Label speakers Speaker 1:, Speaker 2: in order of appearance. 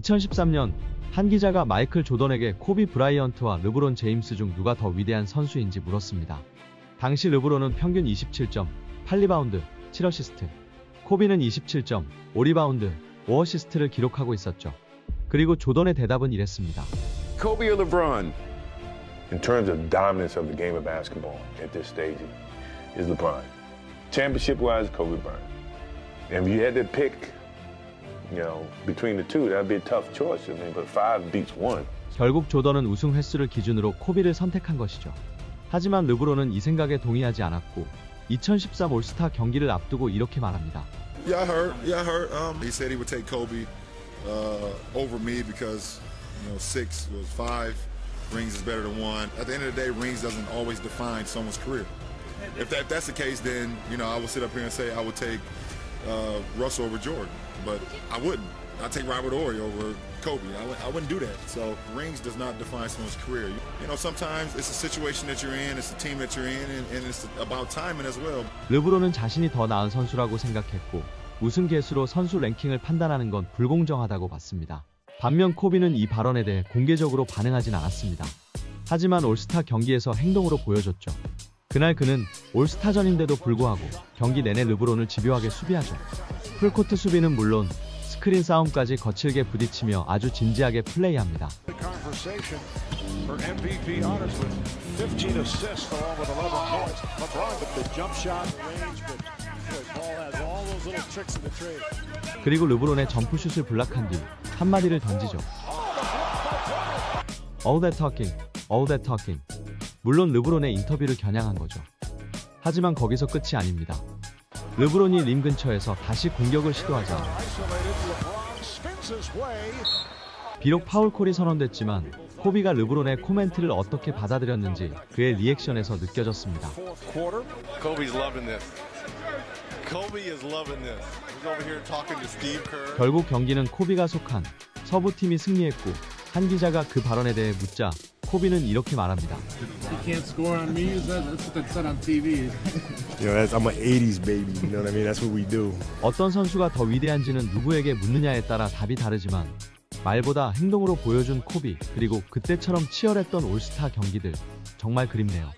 Speaker 1: 2013년 한 기자가 마이클 조던에게 코비 브라이언트와 르브론 제임스 중 누가 더 위대한 선수인지 물었습니다. 당시 르브론은 평균 27점, 8리바운드, 7어시스트, 코비는 27점, 5리바운드, 5어시스트를 기록하고 있었죠. 그리고 조던의 대답은 이랬습니다.
Speaker 2: Kobe or LeBron?
Speaker 3: In terms of dominance of the game of basketball at this stage, is LeBron. Championship wise, Kobe Bryant. And if you had to pick, you know, between the two, that'd be a tough choice. I mean, but five beats one.
Speaker 1: 결국 조던은 우승 횟수를 기준으로 코비를 선택한 것이죠. 하지만 르브론은 이 생각에 동의하지 않았고 2013 올스타 경기를 앞두고 이렇게 말합니다.
Speaker 4: Yeah, I heard. Yeah, I heard. Um, he said he would take Kobe uh, over me because you know six was five. Rings is better than one. At the end of the day, rings doesn't always define someone's career. If, that, if that's the case, then you know I would sit up here and say I would take uh, Russell over Jordan, but I wouldn't. I'd take Robert Ory over Kobe. I, would, I wouldn't do that. So rings does not define someone's career. You know, sometimes it's a situation that you're in, it's the team that you're in, and, and it's about timing as well.
Speaker 1: 르브론은 자신이 더 나은 선수라고 생각했고 우승 개수로 선수 랭킹을 판단하는 건 불공정하다고 봤습니다. 반면 코비는 이 발언에 대해 공개적으로 반응하진 않았습니다. 하지만 올스타 경기에서 행동으로 보여줬죠. 그날 그는 올스타전인데도 불구하고 경기 내내 르브론을 집요하게 수비하죠. 풀코트 수비는 물론 스크린 싸움까지 거칠게 부딪히며 아주 진지하게 플레이합니다.
Speaker 5: conversation for MVP honors with 15 assists along with 11 points. LeBron with the jump shot range, but boy, Paul has all those little tricks in the trade.
Speaker 1: 그리고 르브론의 점프슛을 블락한 뒤 한마디를 던지죠. All that talking, all that talking. 물론 르브론의 인터뷰를 겨냥한 거죠. 하지만 거기서 끝이 아닙니다. 르브론이 림 근처에서 다시 공격을 시도하자. 비록 파울콜이 선언됐지만 코비가 르브론의 코멘트를 어떻게 받아들였는지 그의 리액션에서 느껴졌습니다. 결국 경기는 코비가 속한 서부팀이 승리했고 한 기자가 그 발언에 대해 묻자 코비는 이렇게 말합니다.
Speaker 6: You can't score on me. That's that's what they said on TV.
Speaker 7: You know, that's, I'm an 80s baby. You know what I mean? That's what we do.
Speaker 1: 어떤 선수가 더 위대한지는 누구에게 묻느냐에 따라 답이 다르지만 말보다 행동으로 보여준 코비 그리고 그때처럼 치열했던 올스타 경기들 정말 그립네요.